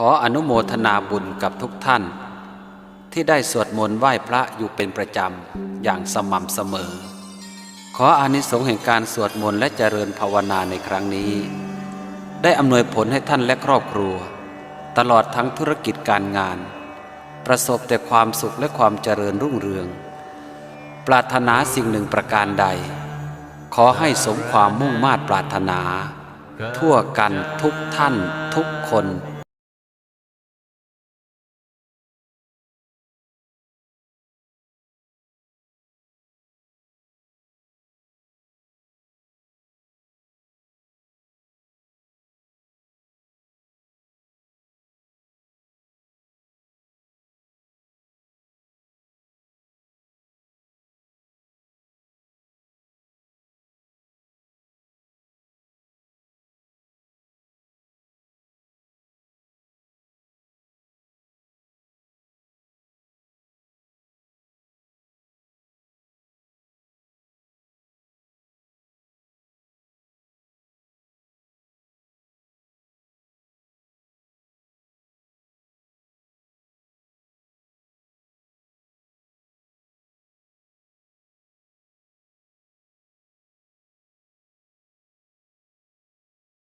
ขออนุโมทนาบุญกับทุกท่าน ที่ได้สวดมนต์ไหว้พระอยู่เป็นประจำอย่างสม่ำเสมอ ขออานิสงส์แห่งการสวดมนต์และเจริญภาวนาในครั้งนี้ ได้อำนวยผลให้ท่านและครอบครัว ตลอดทั้งธุรกิจการงาน ประสบแต่ความสุขและความเจริญรุ่งเรือง ปรารถนาสิ่งหนึ่งประการใด ขอให้สมความมุ่งมา่ปรารถนา ทั่วกันทุกท่านทุกคน